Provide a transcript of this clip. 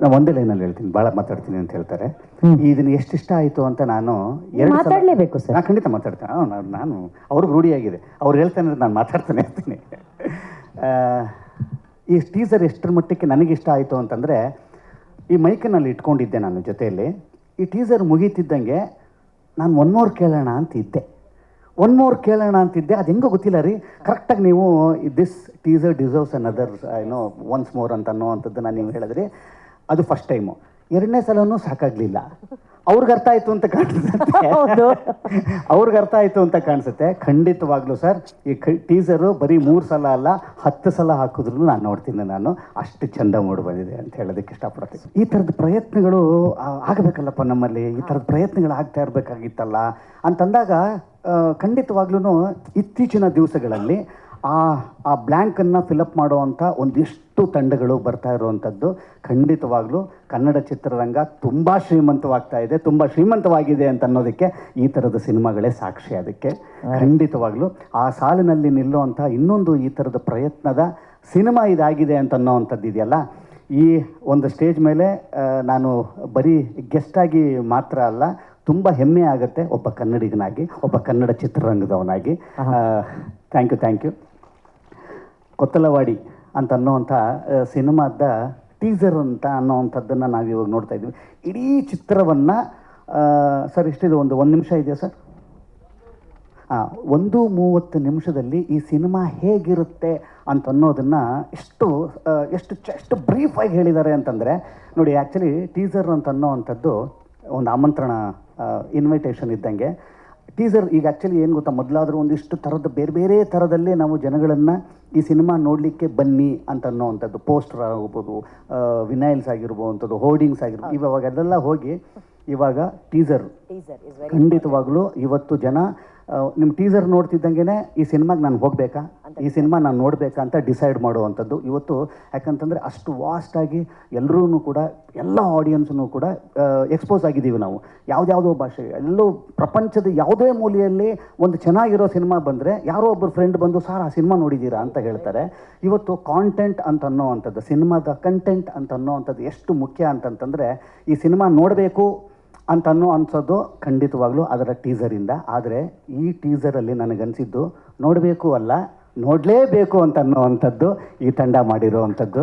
ನಾನು ಒಂದೇ ಲೈನಲ್ಲಿ ಹೇಳ್ತೀನಿ ಭಾಳ ಮಾತಾಡ್ತೀನಿ ಅಂತ ಹೇಳ್ತಾರೆ. ಇದನ್ನ ಎಷ್ಟು ಇಷ್ಟ ಆಯಿತು ಅಂತ ನಾನು ಎರಡು ಮಾತಾಡ್ಲೇಬೇಕು ಸರ್. ನಾನು ಖಂಡಿತ ಮಾತಾಡ್ತೇನೆ. ನಾನು ನಾನು ಅವ್ರಿಗೆ ರೂಢಿಯಾಗಿದೆ ಅವ್ರು ಹೇಳ್ತಾನೆ ಅಂದ್ರೆ ನಾನು ಮಾತಾಡ್ತಾನೆ ಇರ್ತೀನಿ ಈ ಟೀಸರ್ ಎಷ್ಟರ ಮಟ್ಟಕ್ಕೆ ನನಗೆ ಇಷ್ಟ ಆಯಿತು ಅಂತಂದರೆ ಈ ಮೈಕನಲ್ಲಿ ಇಟ್ಕೊಂಡಿದ್ದೆ ನಾನು ಜೊತೆಯಲ್ಲಿ. ಈ ಟೀಸರ್ ಮುಗೀತಿದ್ದಂಗೆ ನಾನು ಒನ್ ಮೋರ್ ಕೇಳೋಣ ಅಂತ ಇದ್ದೆ. ಒನ್ ಮೋರ್ ಕೇಳೋಣ ಅಂತಿದ್ದೆ ಅದು ಹೆಂಗೋ ಗೊತ್ತಿಲ್ಲ ರೀ. ಕರೆಕ್ಟಾಗಿ ನೀವು this teaser deserves another ಏನೋ ಒನ್ಸ್ ಮೋರ್ ಅಂತ ಅನ್ನೋವಂಥದ್ದನ್ನು ನೀವು ಹೇಳಿದ್ರಿ. ಅದು ಫಸ್ಟ್ ಟೈಮು ಎರಡನೇ ಸಲನೂ ಸಾಕಾಗಲಿಲ್ಲ. ಅವ್ರಿಗೆ ಅರ್ಥ ಆಯಿತು ಅಂತ ಕಾಣಿಸುತ್ತೆ. ಅವ್ರಿಗೆ ಅರ್ಥ ಆಯಿತು ಅಂತ ಕಾಣಿಸುತ್ತೆ. ಖಂಡಿತವಾಗ್ಲೂ ಸರ್ ಈ ಟೀಸರು ಬರೀ ಮೂರು ಸಲ ಅಲ್ಲ ಹತ್ತು ಸಲ ಹಾಕಿದ್ರು ನಾನು ನೋಡ್ತೀನಿ ನಾನು. ಅಷ್ಟು ಚಂದ ಮೂಡಿ ಬಂದಿದೆ ಅಂತ ಹೇಳೋದಕ್ಕೆ ಇಷ್ಟಪಡ್ತೀನಿ. ಈ ಥರದ ಪ್ರಯತ್ನಗಳು ಆಗಬೇಕಲ್ಲಪ್ಪ ನಮ್ಮಲ್ಲಿ? ಈ ಥರದ ಪ್ರಯತ್ನಗಳು ಆಗ್ತಾ ಇರಬೇಕಾಗಿತ್ತಲ್ಲ? ಅಂತಂದಾಗ ಖಂಡಿತವಾಗ್ಲೂ ಇತ್ತೀಚಿನ ದಿವಸಗಳಲ್ಲಿ ಆ ಆ ಬ್ಲ್ಯಾಂಕನ್ನು ಫಿಲಪ್ ಮಾಡುವಂಥ ಒಂದಿಷ್ಟು ತಂಡಗಳು ಬರ್ತಾ ಇರುವಂಥದ್ದು ಖಂಡಿತವಾಗ್ಲೂ ಕನ್ನಡ ಚಿತ್ರರಂಗ ತುಂಬ ಶ್ರೀಮಂತವಾಗ್ತಾ ಇದೆ. ತುಂಬ ಶ್ರೀಮಂತವಾಗಿದೆ ಅಂತ ಅನ್ನೋದಕ್ಕೆ ಈ ಥರದ ಸಿನಿಮಾಗಳೇ ಸಾಕ್ಷಿ ಅದಕ್ಕೆ. ಖಂಡಿತವಾಗ್ಲೂ ಆ ಸಾಲಿನಲ್ಲಿ ನಿಲ್ಲುವಂಥ ಇನ್ನೊಂದು ಈ ಥರದ ಪ್ರಯತ್ನದ ಸಿನಿಮಾ ಇದಾಗಿದೆ ಅಂತ ಅನ್ನೋವಂಥದ್ದು ಇದೆಯಲ್ಲ. ಈ ಒಂದು ಸ್ಟೇಜ್ ಮೇಲೆ ನಾನು ಬರೀ ಗೆಸ್ಟಾಗಿ ಮಾತ್ರ ಅಲ್ಲ ತುಂಬ ಹೆಮ್ಮೆ ಆಗುತ್ತೆ ಒಬ್ಬ ಕನ್ನಡಿಗನಾಗಿ ಒಬ್ಬ Kannada ಚಿತ್ರರಂಗದವನಾಗಿ. Thank you thank you. Kotthalavadi ಅಂತ ಅನ್ನೋವಂಥ ಸಿನಿಮಾದ ಟೀಸರ್ ಅಂತ ಅನ್ನೋವಂಥದ್ದನ್ನು ನಾವು ಇವಾಗ ನೋಡ್ತಾ ಇದ್ದೀವಿ. ಇಡೀ ಚಿತ್ರವನ್ನು ಸರ್, ಇಷ್ಟಿದೆ ಒಂದು ಒಂದು ನಿಮಿಷ ಇದೆಯಾ ಸರ್? ಹಾಂ ಒಂದು ಮೂವತ್ತು ನಿಮಿಷದಲ್ಲಿ ಈ ಸಿನಿಮಾ ಹೇಗಿರುತ್ತೆ ಅಂತ ಅನ್ನೋದನ್ನು ಎಷ್ಟು ಎಷ್ಟು ಎಷ್ಟು ಬ್ರೀಫಾಗಿ ಹೇಳಿದ್ದಾರೆ ಅಂತಂದರೆ, ನೋಡಿ ಆ್ಯಕ್ಚುಲಿ ಟೀಸರ್ ಅಂತ ಅನ್ನೋವಂಥದ್ದು ಒಂದು ಆಮಂತ್ರಣ ಇನ್ವಿಟೇಷನ್ ಇದ್ದಂಗೆ. ಟೀಸರ್ ಈಗ ಆ್ಯಕ್ಚುಲಿ ಏನು ಗೊತ್ತಾ? ಮೊದಲಾದರೂ ಒಂದಿಷ್ಟು ಥರದ ಬೇರೆ ಬೇರೆ ಥರದಲ್ಲೇ ನಾವು ಜನಗಳನ್ನು ಈ ಸಿನಿಮಾ ನೋಡಲಿಕ್ಕೆ ಬನ್ನಿ ಅಂತ ಅನ್ನೋವಂಥದ್ದು ಪೋಸ್ಟರ್ ಆಗ್ಬೋದು ವಿನೈಲ್ಸ್ ಆಗಿರ್ಬೋವಂಥದ್ದು ಹೋರ್ಡಿಂಗ್ಸ್ ಆಗಿರ್ಬೋದು. ಇವಾಗ ಅದೆಲ್ಲ ಹೋಗಿ ಇವಾಗ ಟೀಸರ್ ಖಂಡಿತವಾಗಲೂ ಇವತ್ತು ಜನ ನಿಮ್ಮ ಟೀಸರ್ ನೋಡ್ತಿದ್ದಂಗೆ ಈ ಸಿನಿಮಾಗೆ ನಾನು ಹೋಗಬೇಕಾ? ಈ ಸಿನಿಮಾ ನಾನು ನೋಡಬೇಕಾ ಅಂತ ಡಿಸೈಡ್ ಮಾಡುವಂಥದ್ದು. ಇವತ್ತು ಯಾಕಂತಂದರೆ ಅಷ್ಟು ವಾಸ್ಟಾಗಿ ಎಲ್ಲರೂ ಕೂಡ ಎಲ್ಲ ಆಡಿಯನ್ಸ್ನೂ ಕೂಡ ಎಕ್ಸ್ಪೋಸ್ ಆಗಿದ್ದೀವಿ ನಾವು. ಯಾವುದ್ಯಾವುದೋ ಭಾಷೆ ಎಲ್ಲೋ ಪ್ರಪಂಚದ ಯಾವುದೇ ಮೂಲೆಯಲ್ಲಿ ಒಂದು ಚೆನ್ನಾಗಿರೋ ಸಿನಿಮಾ ಬಂದರೆ ಯಾರೋ ಒಬ್ಬರು ಫ್ರೆಂಡ್ ಬಂದು ಸಾರ್ ಆ ಸಿನಿಮಾ ನೋಡಿದ್ದೀರಾ ಅಂತ ಹೇಳ್ತಾರೆ. ಇವತ್ತು ಕಾಂಟೆಂಟ್ ಅಂತ ಅನ್ನೋವಂಥದ್ದು ಸಿನಿಮಾದ ಕಂಟೆಂಟ್ ಅಂತ ಅನ್ನೋವಂಥದ್ದು ಎಷ್ಟು ಮುಖ್ಯ ಅಂತಂತಂದರೆ ಈ ಸಿನಿಮಾ ನೋಡಬೇಕು ಅಂತ ಅನ್ನೋ ಅನ್ಸೋದು ಖಂಡಿತವಾಗ್ಲೂ ಅದರ ಟೀಸರಿಂದ ಆದರೆ ಈ ಟೀಸರಲ್ಲಿ ನನಗನ್ಸಿದ್ದು ನೋಡಬೇಕು ಅಲ್ಲ, ನೋಡಲೇಬೇಕು ಅಂತ ಅನ್ನೋವಂಥದ್ದು ಈ ತಂಡ ಮಾಡಿರೋ ಅಂಥದ್ದು.